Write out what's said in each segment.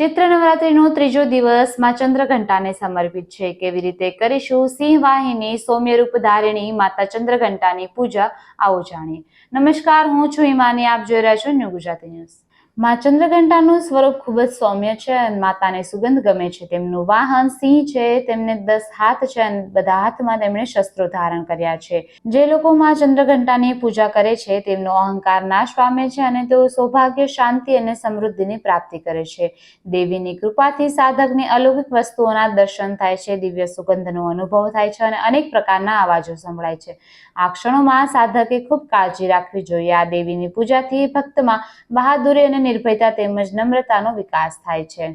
ચૈત્ર નવરાત્રીનો ત્રીજો દિવસમાં ચંદ્રઘંટાને સમર્પિત છે. કેવી રીતે કરીશું? સિંહ વાહિની સૌમ્ય રૂપ ધારિણી, માતા ચંદ્રઘંટાની પૂજા આવો જાણીએ. નમસ્કાર, હું છું હિમાની. આપ જોઈ રહ્યા છો ન્યૂ ગુજરાતી ન્યૂઝ. માં ચંદ્રઘંટાનું સ્વરૂપ ખૂબ જ સૌમ્ય છે માતાને સુગંધ ગમે છે. તેમનું વાહન સિંહ છે, તેમને દસ હાથ છે અને બધા હાથમાં તેમણે શસ્ત્રો ધારણ કર્યા છે. જે લોકો મા ચંદ્રઘંટાની પૂજા કરે છે, તેમનો અહંકાર નાશ પામે છે અને તેઓ સૌભાગ્ય, શાંતિ અને સમૃદ્ધિની પ્રાપ્તિ કરે છે. દેવીની કૃપાથી સાધકને અલૌકિક વસ્તુઓના દર્શન થાય છે, દિવ્ય સુગંધનો અનુભવ થાય છે અને અનેક પ્રકારના અવાજો સંભળાય છે. આ ક્ષણોમાં સાધકે ખૂબ કાળજી રાખવી જોઈએ. આ દેવીની પૂજાથી ભક્તમાં બહાદુરી અને નિર્ભયતા તેમજ નમ્રતાનો વિકાસ થાય છે.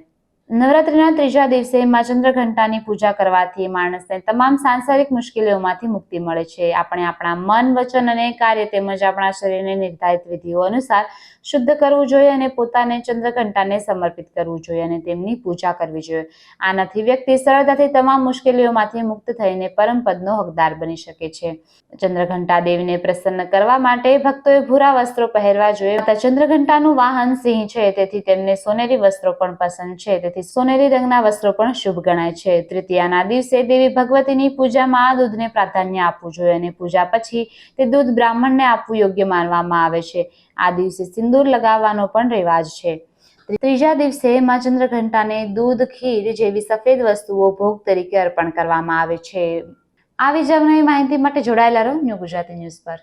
નવરાત્રિના ત્રીજા દિવસે મા ચંદ્રઘંટાની પૂજા કરવાથી માણસને તમામ સાંસારિક મુશ્કેલીઓમાંથી મુક્તિ મળે છે. આપણે આપણા મન, વચન અને કાર્ય તેમજ આપણા શરીરને નિર્ધારિત વિધિઓ અનુસાર શુદ્ધ કરવું જોઈએ અને પોતાને ચંદ્રઘંટાને સમર્પિત કરવું જોઈએ અને તેમની પૂજા કરવી જોઈએ. આનાથી વ્યક્તિ સરળતાથી તમામ મુશ્કેલીઓમાંથી મુક્ત થઈને પરમ પદનો હકદાર બની શકે છે. ચંદ્રઘંટા દેવીને પ્રસન્ન કરવા માટે ભક્તોએ ભૂરા વસ્ત્રો પહેરવા જોઈએ. ચંદ્રઘંટાનું વાહન સિંહ છે, તેથી તેમને સોનેરી વસ્ત્રો પણ પસંદ છે. તેથી સોનેરી રંગના વસ્ત્રો પણ શુભ ગણાય છે. તૃતીયાના દિવસે દેવી ભગવતીની પૂજામાં આ દૂધને પ્રાધાન્ય આપવું જોઈએ અને પૂજા પછી તે દૂધ બ્રાહ્મણને આપવું યોગ્ય માનવામાં આવે છે. આ દિવસે સિંદૂર લગાવવાનો પણ રિવાજ છે. ત્રીજા દિવસે મા ચંદ્રઘંટાને દૂધ, ખીર જેવી સફેદ વસ્તુઓ ભોગ તરીકે અર્પણ કરવામાં આવે છે. આવી જ માહિતી માટે જોડાયેલા રહો ન્યૂ ગુજરાતી ન્યૂઝ પર.